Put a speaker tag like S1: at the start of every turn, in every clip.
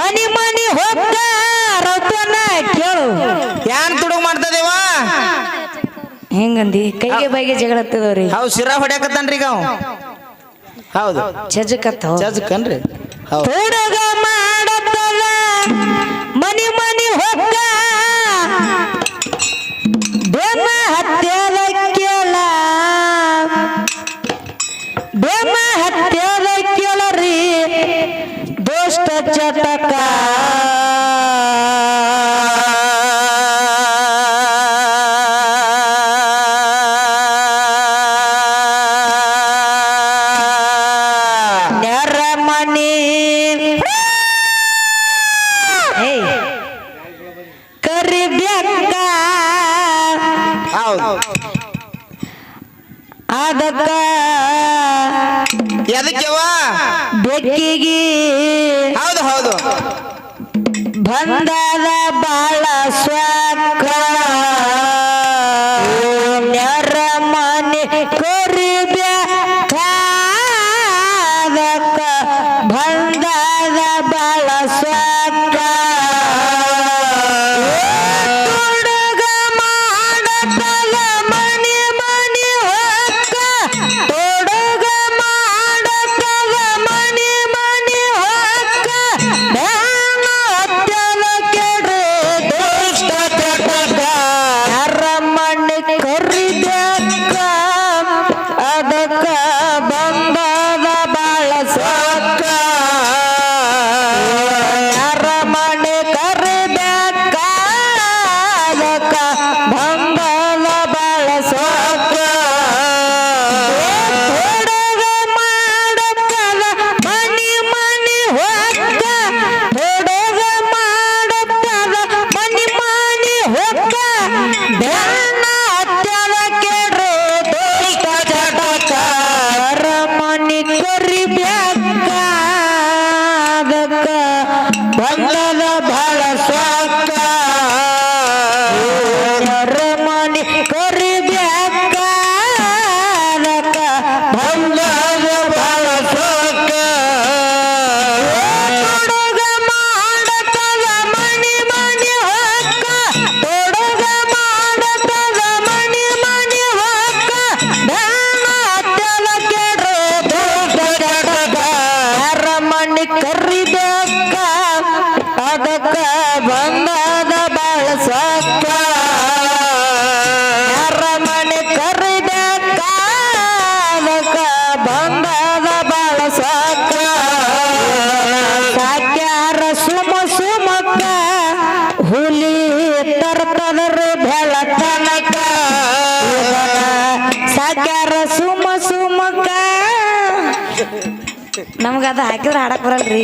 S1: ಮನಿ ಮನಿ ಹೋಗ ರತನ ಕೇಳು.
S2: ಯಾನ್ ತುಡುಗ್ ಮಾಡ್ತದೇವ?
S1: ಹೆಂಗಂದಿ? ಕೈಗೆ ಬೈಗೆ ಜಗಳತ್ತದವ್ರಿ
S2: ಅವ್ ಶಿರಾ ಹೊಡ್ಯಾಕತ್ತಾನ್ರಿ ಈಗ ಅವ್. ಹೌದು.
S1: ಚಜಕತ್ತ
S2: ಚಜಕನ್ರಿ
S1: ಹುಡುಗ ಮಾಡತ್ತದ ಮನಿ ಮನಿ ಹೋಗ ಬೆಮ್ಮ ಹತ್ಯಲ ಕೇಳ. ಬೆಮ್ಮ ಹತ್ಯಲ ಕೇಳರಿ. ದೋಸ್ತ ಚಟ ಕರಮಣಿ
S2: ಕರಿಬ್ಯಂಗ
S1: ಅದಕ್ಕ
S2: ಎದಕ್ಕೆವಾ
S1: ಬೆಕ್ಕಿಗೆ.
S2: ಹೌದು ಹೌದು.
S1: ಬಂದದ ಬಾಳ ಸ್ವಾ ನಮ್ಗ ಅದ ಹಾಕಿದ್ರೆ ಹಾಡಕ್ ಬರಲ್ರಿ.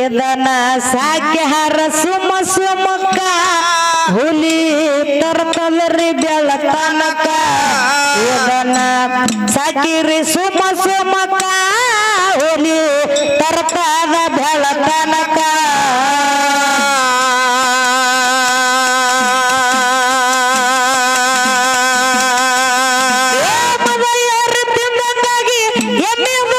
S1: ಇದನ ಸಾಕಿ ಹರ ಸುಮ ಸುಮಕ್ಕ, ಹುಲಿ ತರ್ತದ್ರಿ ಬೆಳತನಕ ಏದನ ಸಾಕಿರಿ ಸುಮ ಸುಮಕ್ಕ, ಹುಲಿ ತರ್ತದ ಬೆಳತನ Amém.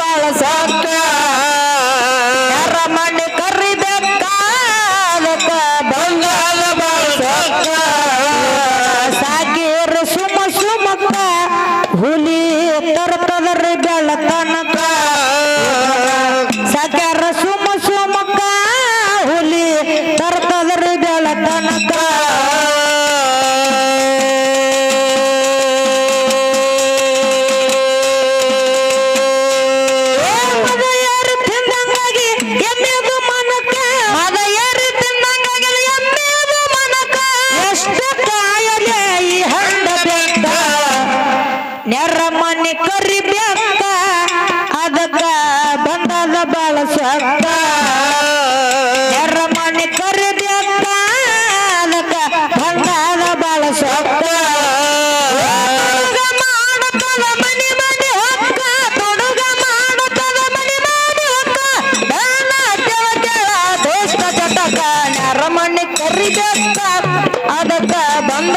S1: ಬಾಳ ಸಾಕ ಎರ್ರಮಣ್ಣಿ ಕರೆದಿ ಅದಕ್ಕ ಅದಕ್ಕ
S2: ಬಂದ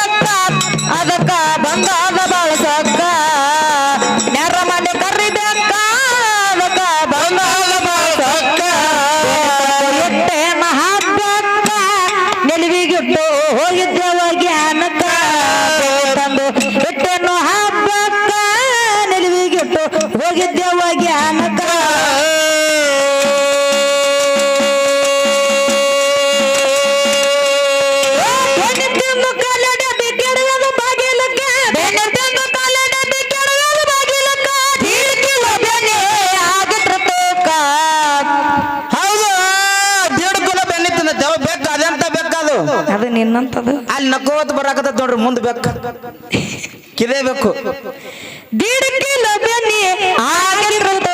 S2: ನಕೋತ್ ಬರಾಕತ್ತ ನೋಡ್ರಿ ಮುಂದೆ ಬೆಕ್ಕ. ಕಿದೇ ಬೇಕು
S1: ಲಭ್ಯ ನೀ ಆಗಿರಂತ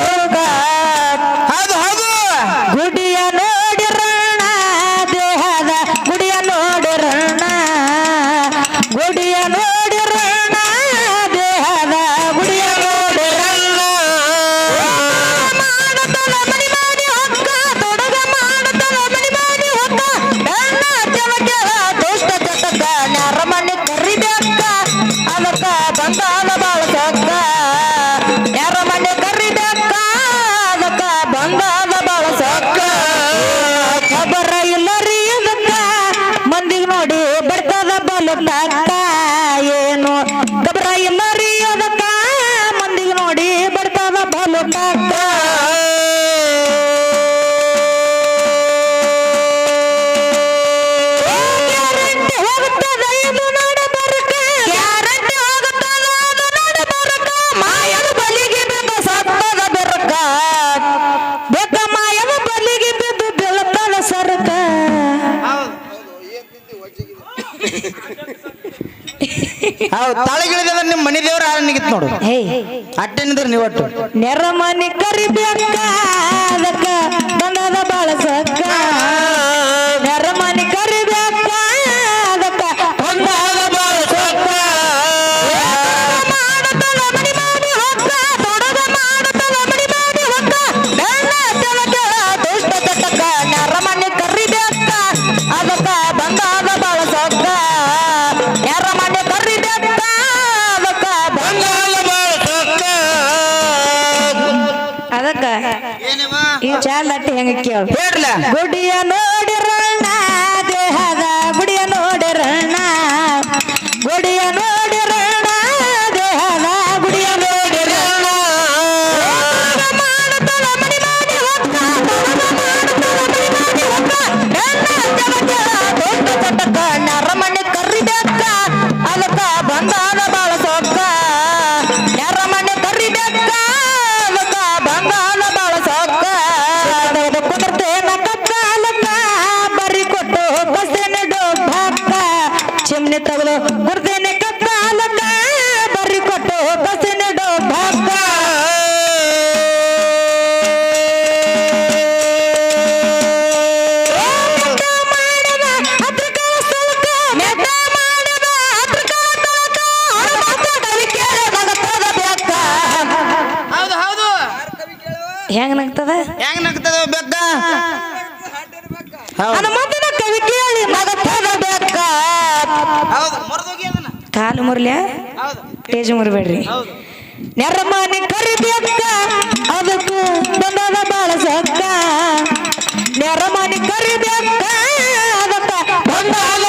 S1: ಏನು? ಗಬ್ರಾಯಿ ಮರಿಯೋದಕ್ಕ ಮಂದಿಗೆ ನೋಡಿ ಬರ್ತದ ಬಲು
S2: ತಳಗಿಳಿದ ನಿಮ್ಮ ಮನೆ ದೇವ್ರ ಹಾಳು ನಿಗಿತ್ ನೋಡು. ಅಟ್ಟೆನಿದ್ರೆ ನೀವು ಅಟ್ಟು.
S1: ನೆರಮನಿ ಕರಿಬೇಕ ಈ ಚಾಲ್ ಅಟ್ಟಿ ಹೆಂಗ ಕೇಳ. ಗುಡಿಯ ನೋಡಿರಣ್ಣ ದೇಹದ ಗುಡಿಯ ನೋಡಿರಣ್ಣ ಗುಡಿಯ ನೋಡಿರಣ್ಣ ದೇಹದ ಗುಡಿಯ ನೋಡಿರಣ್ಣ ನರಮನೆ ಕರಿಬೇಕ ಅದಕ್ಕ
S2: ಬಂದಾನ
S1: ಹನುಮಂತನ ಕವಿ ಕೇಳಿ
S2: ಮಗತದ ಬೇಕ
S1: ಕಾಲು ಮುರ್ಲ್ಯ? ತೇಜ ಮುರ್ಬೇಡ್ರಿ. ನೆರಮನೆ ಕರಿಬೇಕ ಅದಕ್ಕೂ ಬಂದದ ಬಾಳ ಸಕ್ಕ ನೆರಮನೆ ಕರಿಬೇಕ ಅದಕ್ಕ ಬಂದದ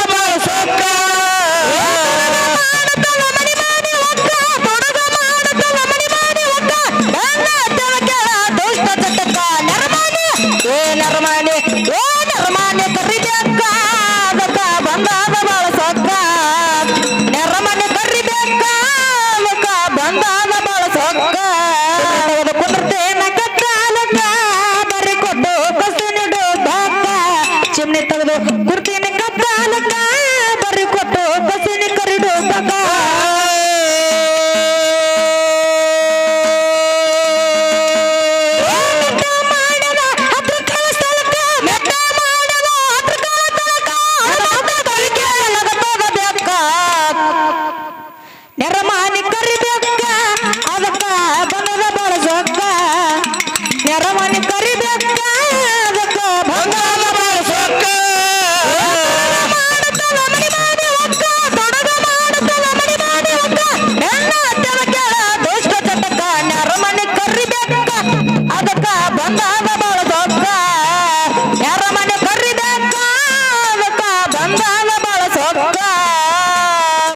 S1: Baba.